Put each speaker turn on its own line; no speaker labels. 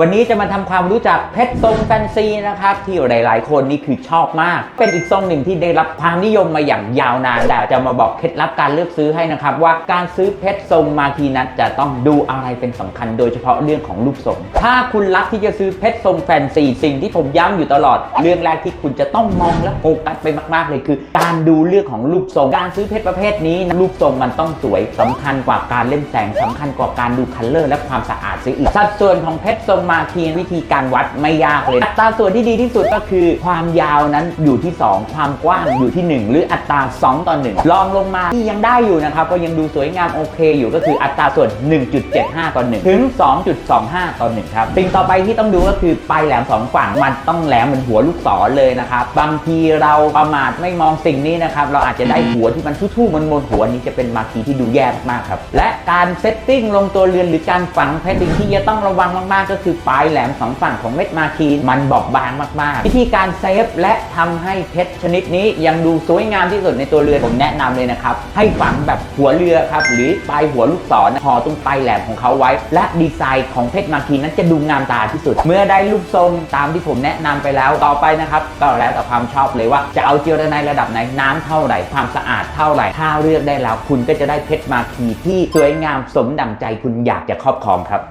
วันนี้จะมาทำความรู้จักเพชรทรงแฟนซีนะครับ ที่หลาย ๆ คนนี่คือชอบมาก เป็นอีกทรงหนึ่งที่ได้รับความนิยมมาอย่างยาวนานแต่จะมาบอกเคล็ดลับการเลือกซื้อให้นะครับ ว่าการซื้อเพชรทรงมาทีนั้นจะต้องดูอะไรเป็นสำคัญ โดยเฉพาะเรื่องของรูปทรง ถ้าคุณรักที่จะซื้อเพชรทรงแฟนซีสิ่งที่ผมย้ำอยู่ตลอด เรื่องแรกที่คุณจะต้องมองและโฟกัสไปมาก ๆ เลยคือ การดูเรื่องของรูปทรง การซื้อเพชรประเภทนี้นะรูปทรงมันต้องสวยสำคัญกว่าการเล่นแสงสำคัญกว่าการดูคัลเลอร์และความสะอาดซะอีกสัดส่วนของเพชรทรงมาทีวิธีการวัดไม่ยากเลย อัตราส่วนที่ดีที่สุดก็คือความยาวนั้นอยู่ที่ 2 ความกว้างอยู่ที่ 1 หรืออัตรา 2 ต่อ 1 ลองลงมาที่ยังได้อยู่นะครับ ก็ยังดูสวยงามโอเคอยู่ก็คืออัตราส่วน 1.75 ต่อ 1 ถึง 2.25 ต่อ 1 ครับสิ่งต่อไปที่ต้องดูก็คือปลายแหลมสองฝั่งมันต้องแหลมเหมือนหัวลูกศรเลยนะครับบางทีเราประมาทไม่มองสิ่งนี้นะครับเราอาจจะได้หัวที่มันทู่ๆมันมนหัวนี้จะเป็นมาคีที่ดูแย่มากครับและการเซตติ้งลงตัวเรือนหรือการฝังเพชรสิ่งที่จะต้องระวังมากๆ ก็คือปลายแหลมสองฝั่งของเม็ดมาคีมันบอบบางมากๆ วิธีการเซฟและทำให้เพชรชนิดนี้ยังดูสวยงามที่สุดในตัวเรือผมแนะนำเลยนะครับ ให้ฝังแบบหัวเรือครับ หรือปลายหัวลูกศรพอตรงปลายแหลมของเขาไว้ และดีไซน์ของเพชรมาคีนั้นจะดูงามตาที่สุด เมื่อได้รูปทรงตามที่ผมแนะนำไปแล้วต่อไปนะครับก็แล้วแต่ความชอบเลยว่าจะเอาเจลในระดับไหนน้ำเท่าไหร่ความสะอาดเท่าไหร่ถ้าเลือกได้แล้วคุณก็จะได้เพชรมาคีที่สวยงามสมดั่งใจคุณอยากจะครอบครองครับ